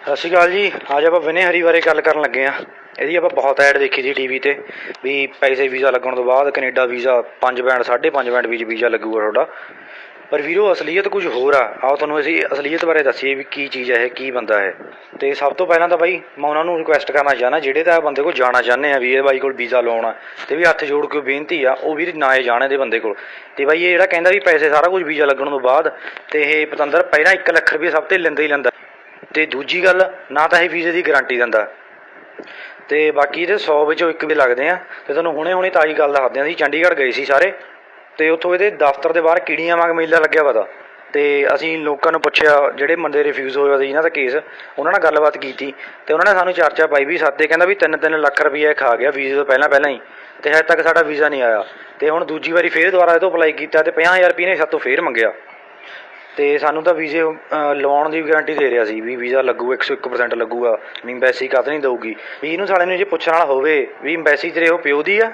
ਸਤਿ ਸ਼੍ਰੀ ਅਕਾਲ ਜੀ। ਅੱਜ ਆਪਾਂ ਵਿਨੇ ਹਰੀ ਬਾਰੇ ਗੱਲ ਕਰਨ ਲੱਗੇ ਆ ਇਹਦੀ ਆਪਾਂ ਬਹੁਤ ਐਡ ਦੇਖੀ ਸੀ ਟੀਵੀ ਤੇ ਵੀ ਪੈਸੇ ਵੀਜ਼ਾ ਲੱਗਣ ਤੋਂ ਬਾਅਦ ਕੈਨੇਡਾ ਵੀਜ਼ਾ 5 ਬੈਂਡ 5.5 ਬੈਂਡ ਵਿੱਚ ਵੀਜ਼ਾ ਲੱਗੂਗਾ ਤੁਹਾਡਾ। ਪਰ ਵੀਰੋ, ਅਸਲੀਅਤ ਕੁਝ ਹੋਰ ਆ। ਆਓ ਤੁਹਾਨੂੰ ਅਸੀਂ ਅਸਲੀਅਤ ਬਾਰੇ ਦੱਸੀਏ ਵੀ ਕੀ ਚੀਜ਼ ਹੈ ਕੀ ਬੰਦਾ ਹੈ ਤੇ ਸਭ ਤੋਂ ਪਹਿਲਾਂ ਤਾਂ ਬਾਈ, ਮੈਂ ਉਹਨਾਂ ਨੂੰ ਰਿਕੁਐਸਟ ਕਰਨਾ ਚਾਹਨਾ ਜਿਹੜੇ ਤਾਂ ਬੰਦੇ ਕੋਲ ਜਾਣਾ ਚਾਹੁੰਦੇ ਆ ਵੀ ਇਹ ਬਾਈ ਕੋਲ ਵੀਜ਼ਾ ਲਾਉਣਾ ਤੇ ਵੀ ਹੱਥ ਜੋੜ ਕੇ ਬੇਨਤੀ ਆ, ਉਹ ਵੀ ਨਾ ਇਹ ਜਾਣੇ ਦੇ ਬੰਦੇ ਕੋਲ। ਤੇ ਬਾਈ, ਇਹ ਜਿਹੜਾ ਕਹਿੰਦਾ ਵੀ ਪੈਸੇ ਸਾਰਾ ਕੁਝ ਵੀਜ਼ਾ ਲੱਗਣ ਤੋਂ ਬਾਅਦ, ਤੇ ਇਹ ਪਤੰਦਰ, ਪਹਿਲਾਂ 1 ਲੱਖ ਰੁਪਏ ਸਭ ਤੇ ਲੈਂਦਾ ਹੀ ਲੈਂਦਾ। ਤੇ ਦੂਜੀ ਗੱਲ, ਨਾ ਤਾਂ ਇਹ ਵੀਜ਼ੇ ਦੀ ਗਾਰੰਟੀ ਦਿੰਦਾ। ਤੇ ਬਾਕੀ ਇਹਦੇ 100 ਵਿੱਚੋਂ ਇੱਕ ਵੀ ਲੱਗਦੇ ਆ। ਤੇ ਤੁਹਾਨੂੰ ਹੁਣੇ ਹੁਣੇ ਤਾਜ਼ੀ ਗੱਲ ਦੱਸਦੇ ਆ ਅਸੀਂ ਚੰਡੀਗੜ੍ਹ ਗਏ ਸੀ ਸਾਰੇ। ਤੇ ਉੱਥੋਂ ਇਹਦੇ ਦਫ਼ਤਰ ਦੇ ਬਾਹਰ ਕੀੜੀਆਂ ਵਾਂਗ ਮੇਲਾ ਲੱਗਿਆ ਵਾ ਤੇ ਅਸੀਂ ਲੋਕਾਂ ਨੂੰ ਪੁੱਛਿਆ, ਜਿਹੜੇ ਬੰਦੇ ਰਿਫਿਊਜ਼ ਹੋਏ ਸੀ ਇਹਨਾਂ ਦਾ ਕੇਸ ਉਹਨਾਂ ਨਾਲ ਗੱਲਬਾਤ ਕੀਤੀ। ਤੇ ਉਹਨਾਂ ਨੇ ਸਾਨੂੰ ਚਰਚਾ ਪਾਈ ਵੀ ਸਾਤੇ ਕਹਿੰਦਾ ਵੀ 3-3 ਲੱਖ ਰੁਪਏ ਖਾ ਗਿਆ ਵੀਜ਼ੇ ਤੋਂ ਪਹਿਲਾਂ ਪਹਿਲਾਂ ਹੀ। ਤੇ ਹਜੇ ਤੱਕ ਸਾਡਾ ਵੀਜ਼ਾ ਨਹੀਂ ਆਇਆ। ਤੇ ਹੁਣ ਦੂਜੀ ਵਾਰੀ ਫੇਰ ਦੁਬਾਰਾ ਇਹ ਤੋਂ ਅਪਲਾਈ ਕੀਤਾ ਤੇ 50000 ਰੁਪਏ ਨੇ ਸਾਤੋਂ ਫੇਰ ਮੰਗਿਆ। ਤੇ ਸਾਨੂੰ ਤਾਂ ਵੀਜ਼ੇ ਲਵਾਉਣ ਦੀ ਗਾਰੰਟੀ ਦੇ ਰਿਹਾ ਸੀ ਵੀ ਵੀਜ਼ਾ ਲੱਗੂ 101% ਲੱਗੂਗਾ, ਵੀ ਐਮਬੈਸੀ ਕਦ ਨਹੀਂ ਦਊਗੀ। ਵੀ ਇਹਨੂੰ ਸਾਲੇ ਨੂੰ ਜੇ ਪੁੱਛਣ ਵਾਲਾ ਹੋਵੇ ਵੀ ਐਮਬੈਸੀ ਤੇਰੇ ਉਹ ਪਿਓ ਦੀ ਆ?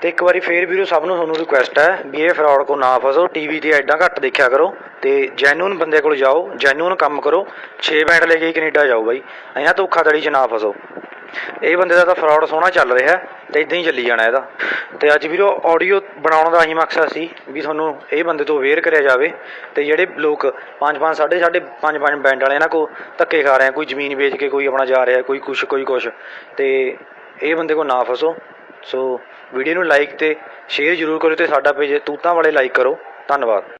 ਤੇ ਇੱਕ ਵਾਰੀ ਫੇਰ ਵੀਰੋ ਸਭ ਨੂੰ ਤੁਹਾਨੂੰ ਰਿਕੁਐਸਟ ਹੈ ਵੀ ਇਹ ਫਰਾਡ ਕੋ ਨਾ ਫਸੋ ਟੀਵੀ ਤੇ ਐਡਾ ਘੱਟ ਦੇਖਿਆ ਕਰੋ ਤੇ ਜੈਨੂਨ ਬੰਦੇ ਕੋਲ ਜਾਓ ਜੈਨੂਨ ਕੰਮ ਕਰੋ 6 ਬੈਂਡ ਲੈ ਕੇ ਕੈਨੇਡਾ ਜਾਓ ਬਾਈ ਇਹਨਾਂ ਧੋਖਾਧੜੀ 'ਚ ਨਾ ਫਸੋ। ਇਹ ਬੰਦੇ ਦਾ ਤਾਂ ਫਰਾਡ ਸੋਹਣਾ ਚੱਲ ਰਿਹਾ, ਤੇ ਇਦਾਂ ਹੀ ਚੱਲੀ ਜਾਣਾ ਇਹਦਾ। ਤੇ ਅੱਜ ਵੀਰੋ ਆਡੀਓ ਬਣਾਉਣ ਦਾ ਹੀ ਮਕਸਦ ਸੀ ਵੀ ਤੁਹਾਨੂੰ ਇਹ ਬੰਦੇ ਤੋਂ ਅਵੇਅਰ ਕਰਿਆ ਜਾਵੇ ਤੇ ਜਿਹੜੇ ਲੋਕ 5 5 ਸਾਢੇ ਸਾਢੇ 5 5 ਬੈਂਡ ਵਾਲੇ ਇਹਨਾਂ ਕੋ ਧੱਕੇ ਖਾ ਰਹੇ ਆ, ਕੋਈ ਜ਼ਮੀਨ ਵੇਚ ਕੇ ਕੋਈ ਆਪਣਾ ਜਾ ਰਿਹਾ, ਕੋਈ ਕੁਛ ਕੋਈ ਕੁਛ। ਤੇ ਇਹ ਬੰਦੇ ਕੋ ਨਾ ਫਸੋ। ਸੋ ਵੀਡੀਓ ਨੂੰ ਲਾਈਕ ਤੇ ਸ਼ੇਅਰ ਜ਼ਰੂਰ ਕਰੋ ਤੇ ਸਾਡਾ ਪੇਜ ਤੂਤਾਂ ਵਾਲੇ ਲਾਈਕ ਕਰੋ। ਧੰਨਵਾਦ।